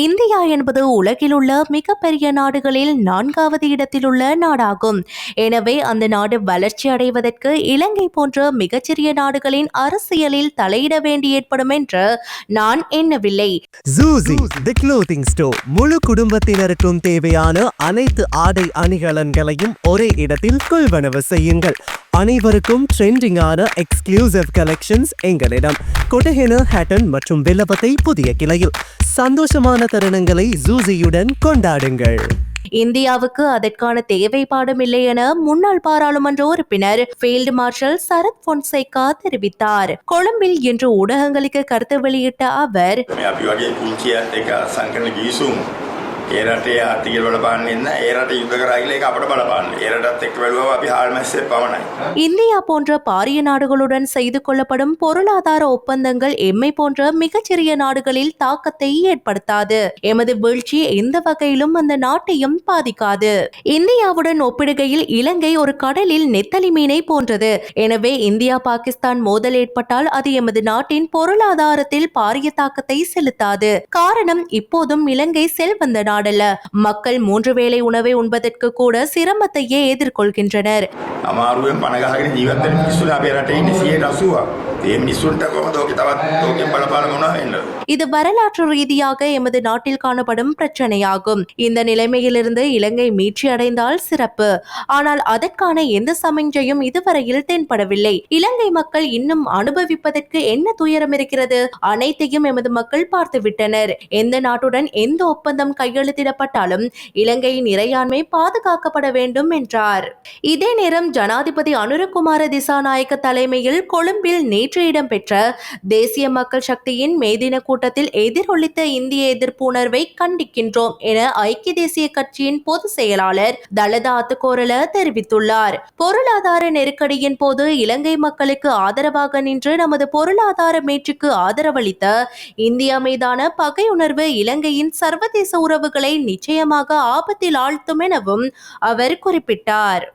India என்பது உலகில் உள்ள மிகப்பெரிய நாடுகளில் நான்காவது இடத்தில் உள்ள நாடாகும். எனவே அந்த நாடு வளர்ச்சி அடைவதற்கு இலங்கை போன்ற மிகச்சிறிய நாடுகளின் அரசியலில் தலையிட வேண்டி ஏற்படும் என்று நான் எண்ணவில்லை. ஸ்டோர் முழு குடும்பத்தினருக்கும் தேவையான அனைத்து ஆடை அணிகலன்களையும் ஒரே இடத்தில் கொள்வனவு செய்யுங்கள். அனைவருக்கும் ட்ரெண்டிங்கான எக்ஸ்க்ளூசிவ் கலெக்ஷன்ஸ் எங்களிடம். கொட்டஹென ஹேட்டன் மற்றும் வில்லபத்தை புதிய கிளையில். சந்தோஷமான தருணங்களை ஜூசியுடன் கொண்டாடுங்கள். இந்தியாவுக்கு அதற்கான தேவைப்பாடும் இல்லை என முன்னாள் பாராளுமன்ற உறுப்பினர் ஃபீல்டு மார்ஷல் சரத் பொன்சேகா தெரிவித்தார். கொழும்பில் இன்று ஊடகங்களுக்கு கருத்து வெளியிட்ட அவர் මේ අපි වගේ පුංචියත් එක සංකරන ගිවිසුම් ඒ රටේ ආර්ථිකය බලපාන්නේ නැහැ. ඒ රට යුද්ධ කරා කියලා ඒක අපිට බලපාන්නේ. ඒ රටත් එක්ක බැලුවම අපි හාල්මැස්සේ පමණයි. இந்தியா போன்ற பாரிய நாடுகளுடன் செய்து கொள்ளப்படும் பொருளாதார ஒப்பந்தங்கள் எம்மை போன்ற மிகச்சிறிய நாடுகளில் தாக்கத்தை ஏற்படுத்தாது எமது வீழ்ச்சி எந்த வகையிலும் அந்த நாட்டையும் பாதிக்காது இந்தியாவுடன் ஒப்பிடுகையில் இலங்கை ஒரு கடலில் நெத்தலி மீனை போன்றது எனவே இந்தியா பாகிஸ்தான் மோதல் ஏற்பட்டால் அது எமது நாட்டின் பொருளாதாரத்தில் பாரிய தாக்கத்தை செலுத்தாது காரணம் இப்போதும் இலங்கை செல்வந்த நாடல்ல மக்கள் மூன்று வேளை உணவை உண்பதற்கு கூட சிரமத்தையே எதிர்கொள்கின்றனர். இது வரலாற்று ரீதியாக எமது நாட்டில் காணப்படும் பிரச்சனையாகும். இந்த நிலைமையிலிருந்து இலங்கை மீட்சி அடைந்தால் சிறப்பு. ஆனால் அதற்கான எந்த சமிஞ்சையும் இதுவரையில் தென்படவில்லை. இலங்கை மக்கள் இன்னும் அனுபவிப்பதற்கு என்ன துயரம் இருக்கிறது? அனைத்தையும் எமது மக்கள் பார்த்துவிட்டனர். எந்த நாட்டுடன் எந்த ஒப்பந்தம் கையெழுத்திடப்பட்டாலும் இலங்கையின் இறையாண்மை பாதுகாக்கப்பட வேண்டும் என்றார். இதே நேரம் ஜனாதிபதி அனுரகுமார திசாநாயக்க தலைமையில் கொழும்பில் நேற்று நேற்று இடம்பெற்ற தேசிய மக்கள் சக்தியின் மேதின கூட்டத்தில் எதிரொலித்த இந்திய எதிர்ப்பு உணர்வை கண்டிக்கின்றோம் என ஐக்கிய தேசிய கட்சியின் பொதுச் செயலாளர் தலதா அத்துக்கோரல தெரிவித்துள்ளார். பொருளாதார நெருக்கடியின் போது இலங்கை மக்களுக்கு ஆதரவாக நின்று நமது பொருளாதார மீட்சிக்கு ஆதரவளித்த இந்தியா மீதான பகையுணர்வு இலங்கையின் சர்வதேச உறவுகளை நிச்சயமாக ஆபத்தில் ஆழ்த்தும் எனவும் அவர் குறிப்பிட்டார்.